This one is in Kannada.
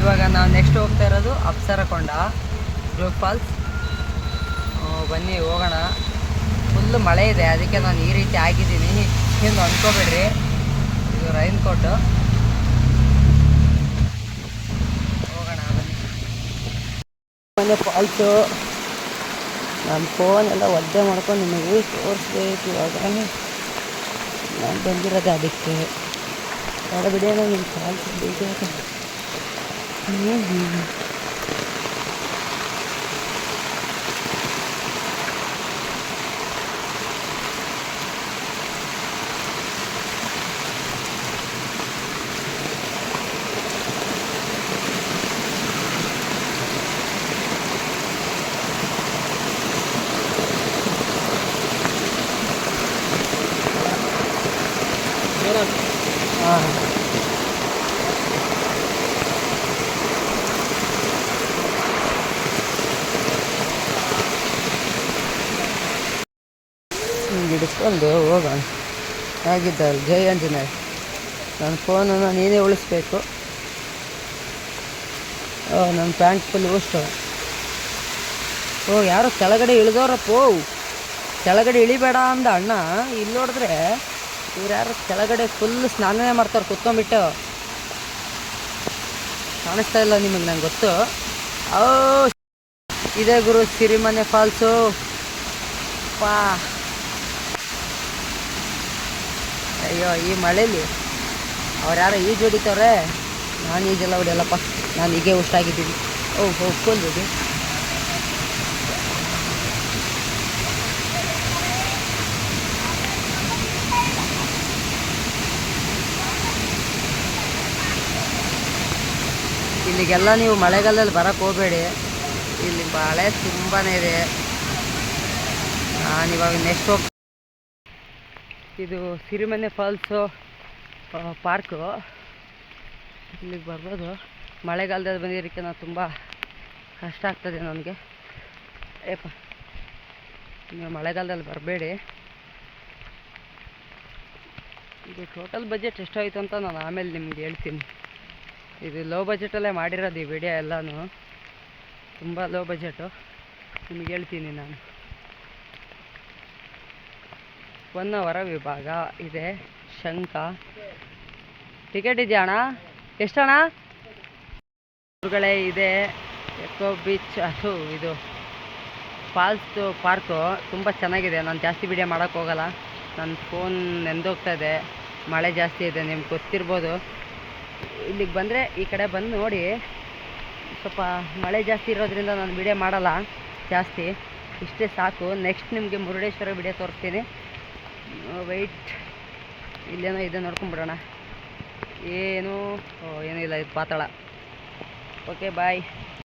ಇವಾಗ ನಾವು ನೆಕ್ಸ್ಟ್ ಹೋಗ್ತಾ ಇರೋದು ಅಪ್ಸರಕೊಂಡ ಗ್ಲೋಕ್ ಫಾಲ್ಸ್ ಬನ್ನಿ, ಹೋಗೋಣ. ಫುಲ್ಲು ಮಳೆ ಇದೆ, ಅದಕ್ಕೆ ನಾನು ಈ ರೀತಿ ಆಗಿದ್ದೀನಿ. ಎಂದು ಅಂದ್ಕೋಬೇಡ್ರಿ ಇದು ರೈನ್ ಕೋಟು ಹೋಗೋಣ, ಬನ್ನಿ. ಮನೆ ಫಾಲ್ಸು ಫೋನ್ ಎಲ್ಲ ಒದ್ದೆ ಮಾಡ್ಕೊಂಡು ನಿಮಗೆ ತೋರಿಸ್ಬೇಕು ಇವಾಗ ನಾನು ಬಂದಿರೋದು ಅದಕ್ಕೆ. Agora abrir na minha casa, desde a minha vida. Gracias. ಹಾಂ ಹಿಡಿಸ್ಕೊಂಡು ಹೋಗೋಣ. ಆಗಿದ್ದಾರೆ ಜೈ ಆಂಜನೇಯ. ನನ್ನ ಫೋನನ್ನು ನೀನೇ ಉಳಿಸ್ಬೇಕು. ನನ್ನ ಪ್ಯಾಂಟ್ ಫುಲ್ ಓಸ್ಟ್ ಓ, ಯಾರೋ ಕೆಳಗಡೆ ಇಳಿದವ್ರಪ್ಪ. ಕೆಳಗಡೆ ಇಳಿಬೇಡ ಅಂದ ಅಣ್ಣ. ಇಲ್ಲಿ ನೋಡಿದ್ರೆ ಇವ್ರು ಯಾರು ಕೆಳಗಡೆ ಫುಲ್ ಸ್ನಾನನೇ ಮಾಡ್ತಾರೆ, ಕುತ್ಕೊಂಡ್ಬಿಟ್ಟು. ಕಾಣಿಸ್ತಾ ಇಲ್ಲ ನಿಮಗೆ ನಂಗೆ ಗೊತ್ತು. ಓ, ಇದೇ ಗುರು, ಸಿರಿಮನೆ ಫಾಲ್ಸು ಪಾ ಅಯ್ಯೋ, ಈ ಮಳೇಲಿ ಅವ್ರು ಯಾರೋ ಈಜು ಹೊಡಿತವ್ರೆ? ನಾನು ಈಜೆಲ್ಲ ಹೊಡಿಯಲ್ಲಪ್ಪ. ನಾನು ಹೀಗೆ ಹುಷಾಗಿದ್ದೀನಿ ಓಹ್ ಹೋಗ್ಕೊಂಡು ಇಲ್ಲಿಗೆಲ್ಲ ನೀವು ಮಳೆಗಾಲದಲ್ಲಿ ಬರಕ್ಕೆ ಹೋಗಬೇಡಿ. ಇಲ್ಲಿ ಮಳೆ ತುಂಬಾ ಇದೆ. ನಾನಿವಾಗ ನೆಕ್ಸ್ಟ್ ಹೋಗಿ ಇದು ಸಿರಿಮನೆ ಫಾಲ್ಸು ಪಾರ್ಕು ಇಲ್ಲಿಗೆ ಬರ್ಬೋದು. ಮಳೆಗಾಲದಲ್ಲಿ ಬಂದಿರೋಕ್ಕೆ ನಾನು ತುಂಬ ಕಷ್ಟ ಆಗ್ತದೆ ನನಗೆ. ಏಪ ನೀವು ಮಳೆಗಾಲದಲ್ಲಿ ಬರಬೇಡಿ. ಇದು ಟೋಟಲ್ ಬಜೆಟ್ ಎಷ್ಟಾಯಿತು ಅಂತ ನಾನು ಆಮೇಲೆ ನಿಮ್ಗೆ ಹೇಳ್ತೀನಿ. ಇದು ಲೋ ಬಜೆಟಲ್ಲೇ ಮಾಡಿರೋದು ಈ ವಿಡಿಯೋ ಎಲ್ಲನೂ. ತುಂಬ ಲೋ ಬಜೆಟು ನಿಮ್ಗೆ ಹೇಳ್ತೀನಿ ನಾನು. ಒನ್ ಅವರ ವಿಭಾಗ ಇದೆ ಶಂಕ ಟಿಕೆಟ್ ಇದೆಯಾ ಅಣ್ಣ? ಎಷ್ಟಣ್ಣ? ಊರುಗಳೇ ಇದೆ. ಎಕೋ ಬೀಚ್ ಅದು, ಇದು. ಫಾಲ್ಸು ಪಾರ್ಕು ತುಂಬ ಚೆನ್ನಾಗಿದೆ. ನಾನು ಜಾಸ್ತಿ ವಿಡಿಯೋ ಮಾಡೋಕ್ಕೋಗಲ್ಲ ನನ್ನ ಫೋನ್ ನೆಂದೋಗ್ತಾ ಇದೆ. ಮಳೆ ಜಾಸ್ತಿ ಇದೆ, ನಿಮ್ಗೆ ಗೊತ್ತಿರ್ಬೋದು. ಇಲ್ಲಿಗೆ ಬಂದರೆ ಈ ಕಡೆ ಬಂದು ನೋಡಿ. ಸ್ವಲ್ಪ ಮಳೆ ಜಾಸ್ತಿ ಇರೋದ್ರಿಂದ ನಾನು ವಿಡಿಯೋ ಮಾಡಲ್ಲ, ಜಾಸ್ತಿ. ಇಷ್ಟೇ ಸಾಕು. ನೆಕ್ಸ್ಟ್ ನಿಮಗೆ ಮುರುಡೇಶ್ವರ ವಿಡಿಯೋ ತೋರಿಸ್ತೀನಿ. ವೆಯ್ಟ್ ಇಲ್ಲೇನೋ ಇದೆ ನೋಡ್ಕೊಂಬಿಡೋಣ. ಏನು ಏನೂ ಇಲ್ಲ, ಇದು ಪಾತಾಳ. Okay bye